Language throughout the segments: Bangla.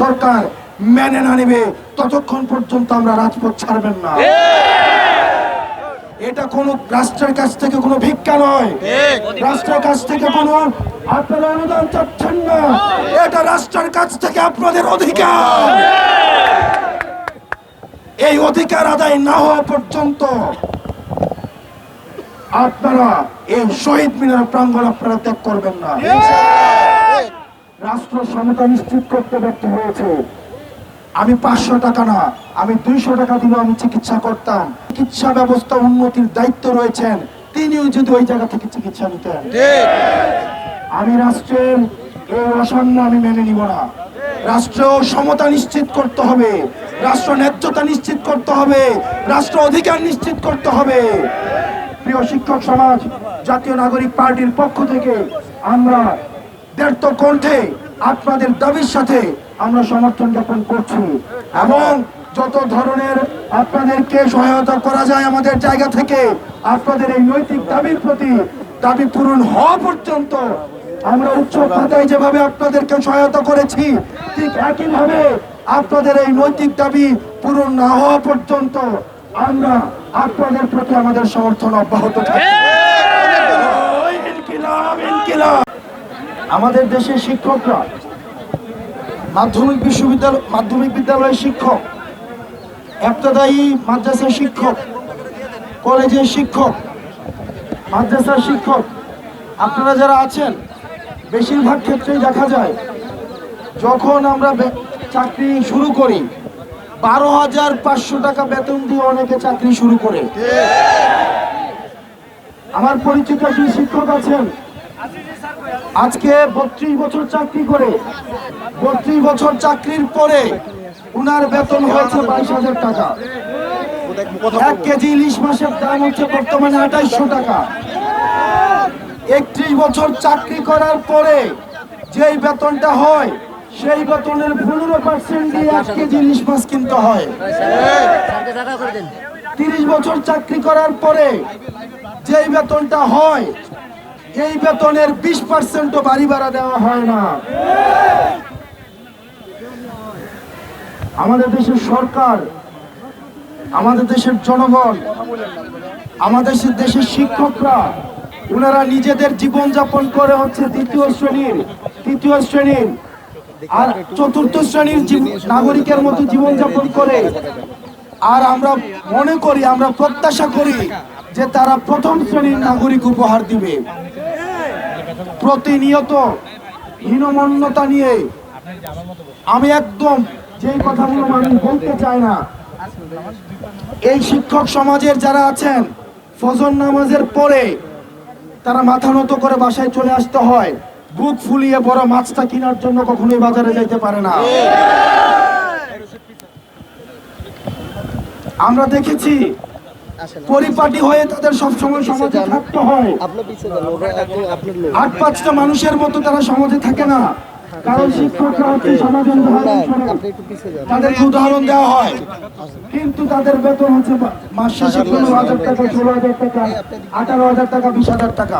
সরকার মেনে না নেবে ততক্ষণ পর্যন্ত আমরা রাজপথ ছাড়বেন না। এটা কোনো রাষ্ট্রের কাছ থেকে কোনো ভিক্ষা নয়। রাষ্ট্রের কাছ থেকে কোনো আপনারা অনুদান চাচ্ছেন না। এটা রাষ্ট্রের কাছ থেকে আপনাদের অধিকার। এই অধিকার আদায় না হওয়া পর্যন্ত আপনারা এই শহীদ মিনার প্রাঙ্গণ আপনারা ত্যাগ করবেন না। রাষ্ট্র সমতা নিশ্চিত করতে ব্যর্থ হয়েছে। আমি পাঁচশো টাকা না, আমি দুইশো টাকা দিলেও আমি চিকিৎসা করতাম। চিকিৎসা ব্যবস্থা উন্নতির দায়িত্ব রয়েছেন, তিনিও যদি ওই জায়গা থেকে চিকিৎসা নিতেন। আমি রাষ্ট্রের এই অসাম্য আমি মেনে নিব না। রাষ্ট্র সমতা নিশ্চিত করতে হবে, রাষ্ট্র ন্যায্যতা নিশ্চিত করতে হবে, রাষ্ট্র অধিকার নিশ্চিত করতে হবে। প্রিয় শিক্ষক সমাজ, জাতীয় নাগরিক পার্টির পক্ষ থেকে আমরা ব্যর্থ কণ্ঠে আপনাদের দাবির সাথে আমরা সমর্থন জ্ঞাপন করছি। এবং যত ধরনের আপনাদেরকে সহায়তা করা যায় আমাদের জায়গা থেকে, আপনাদের এই নৈতিক দাবির প্রতি দাবি পূরণ হওয়া পর্যন্ত আমরা উচ্চ খাতায় যেভাবে আপনাদেরকে সহায়তা করেছি, ঠিক একইভাবে আপনাদের এই নৈতিক দাবি পূরণ না হওয়া পর্যন্ত আমরা আপনাদের প্রতি আমাদের সমর্থন অব্যাহত থাকবে। আমাদের দেশের শিক্ষকরা মাধ্যমিক বিশ্ববিদ্যালয়, মাধ্যমিক বিদ্যালয়ের শিক্ষক এফতাদায়ী মাদ্রাসার শিক্ষক, কলেজের শিক্ষক, মাদ্রাসার শিক্ষক, আপনারা যারা আছেন, বেশিরভাগ ক্ষেত্রেই দেখা যায়, যখন আমরা চাকরি শুরু করি, বারো হাজার পাঁচশো টাকা বেতন দিয়ে অনেকে চাকরি শুরু করে। আমার পরিচিত দুই শিক্ষক আছেন আজকে বত্রিশ বছর চাকরি করে, বত্রিশ বছর চাকরির পরে উনার বেতন হয়েছে বাইশ হাজার টাকা। এক কেজি ইলিশ মাসের দাম হচ্ছে বর্তমানে আঠাইশশো টাকা। একত্রিশ বছর চাকরি করার পরে যেই বেতনটা হয়, সেই বেতনের পনেরো পার্সেন্ট দিয়ে এক কেজি ইলিশ মাছ কিনতে হয়। তিরিশ বছর চাকরি করার পরে যেই বেতনটা হয় এই বেতনের বিশ পার্সেন্ট বাড়ি ভাড়া দেওয়া হয় না। আমাদের দেশের সরকার, আমাদের দেশের জনগণ, আমাদের দেশের শিক্ষকরা ওনারা নিজেদের জীবন যাপন করে হচ্ছে দ্বিতীয় শ্রেণির, তৃতীয় শ্রেণির আর চতুর্থ শ্রেণির নাগরিকের মতো জীবন যাপন করে। আর আমরা মনে করি, আমরা প্রত্যাশা করি যে তারা প্রথম শ্রেণির নাগরিক উপহার দিবে। প্রতিনিয়ত হীনমন্যতা নিয়ে আমি একদম যে কথাগুলো আমি বলতে চাই না, এই শিক্ষক সমাজের যারা আছেন, ফজর নামাজের পরে তারা মাথা নত করে বাসায় চলে আসতে হয়, বুক ফুলিয়ে বড় মাছটা কেনার জন্য কখনোই বাজারে যাইতে পারে না। আমরা দেখেছি পরিপাটি হয়ে তাদের সবসময় সমাজে থাকতে হয়। আট পাঁচটা মানুষের মতো তারা সমাজে থাকে না। কারণ শিক্ষকরা হচ্ছে সমাজের উদাহরণ দেওয়া হয়। কিন্তু তাদের বেতন হচ্ছে মাস শেষে পনেরো হাজার টাকা। ষোলো হাজার টাকা আঠারো হাজার টাকা বিশ হাজার টাকা।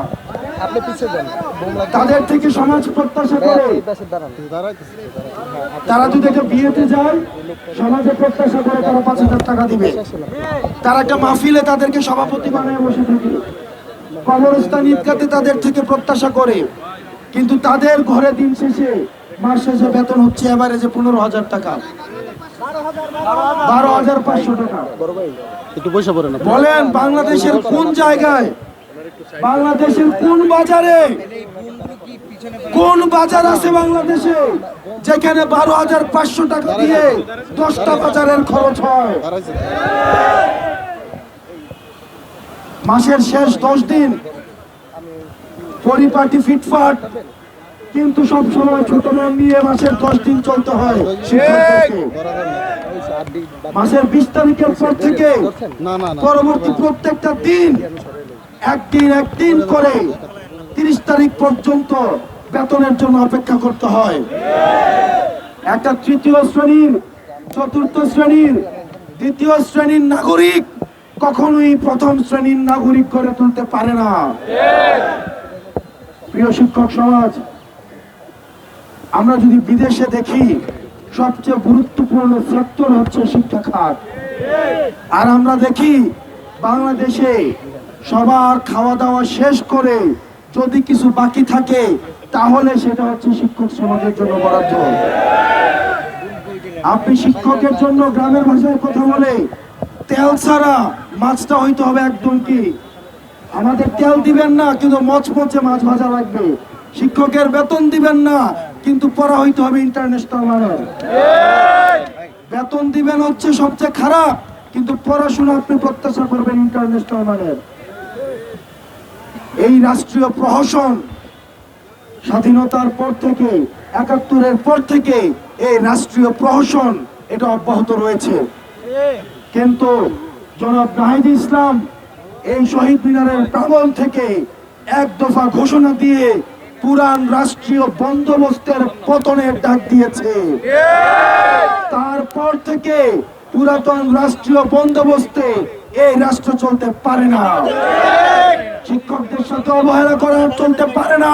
আপনি পিছিয়ে যান তাদের থেকে সমাজ প্রত্যাশা করে দাঁড়ান। দাঁড়াইতেছি তারা যদি একটা বিয়েতে যায় সমাজে প্রত্যাশা করে তারা পাঁচ হাজার টাকা দিবে। তারা একটা মাহফিলে তাদেরকে সভাপতি বানায় বসে থাকে। কবরস্থান ঈদগাতে তাদের থেকে প্রত্যাশা করে। কিন্তু তাদের ঘরে দিন শেষে মাস শেষে বেতন হচ্ছে এবারে যে পনেরো হাজার টাকা। বারো হাজার পাঁচশো টাকা। বলেন বাংলাদেশের কোন জায়গায় বাংলাদেশের কোন বাজারে কোন বাজার আছে বাংলাদেশে যেখানে বারো হাজার পাঁচশো টাকা দিয়ে দশটা বাজারের খরচ হয়? মাসের শেষ দশ দিন পরিপাটি ফিটফাট কিন্তু সব সময় ছোট মন নিয়ে মাসের দশ দিন চলতে হয় মাসের বিশ তারিখের পর থেকে পরবর্তী প্রত্যেকটা দিন একদিন একদিন করে তিরিশ তারিখ পর্যন্ত বেতনের জন্য অপেক্ষা করতে হয়। একটা তৃতীয় শ্রেণির, চতুর্থ শ্রেণির, দ্বিতীয় শ্রেণির নাগরিক কখনোই প্রথম শ্রেণির নাগরিক করে তুলতে পারে না। প্রিয় শিক্ষক সমাজ, আমরা যদি বিদেশে দেখি, সবচেয়ে গুরুত্বপূর্ণ সেক্টর হচ্ছে শিক্ষা খাত। আর আমরা দেখি, বাংলাদেশে সবার খাওয়া দাওয়া শেষ করে যদি কিছু বাকি থাকে, তাহলে সেটা হচ্ছে শিক্ষক সমাজের জন্য বরাদ্দ। আপনি শিক্ষকের জন্য গ্রামের ভাষায় কথা বলে তেল ছাড়া মাছটা হইতে হবে একদম কি আমাদের তেল দিবেন না, কিন্তু মচমচে মাছ ভাজা লাগবে। শিক্ষকের বেতন দিবেন না, কিন্তু পড়া হইতে হবে ইন্টারন্যাশনাল মানের বেতন দিবেন হচ্ছে সবচেয়ে খারাপ, কিন্তু পড়াশোনা আপনি প্রত্যাশা করবেন ইন্টারন্যাশনাল মানের এই রাষ্ট্রীয় প্রহসন স্বাধীনতার পর থেকে, একাত্তরের পর থেকে এই রাষ্ট্রীয় প্রহসন এটা অব্যাহত রয়েছে। কিন্তু জনাব নাহিদ ইসলাম এই শহীদ মিনারের প্রাঙ্গণ থেকে এক দফা ঘোষণা দিয়ে পুরান রাষ্ট্রীয় বন্দোবস্তের পতনের ডাক দিয়েছে। তারপর থেকে পুরাতন রাষ্ট্রীয় বন্দোবস্তে এই রাষ্ট্র চলতে পারে না। শিক্ষকদের সাথে অবহেলা করা চলতে পারে না।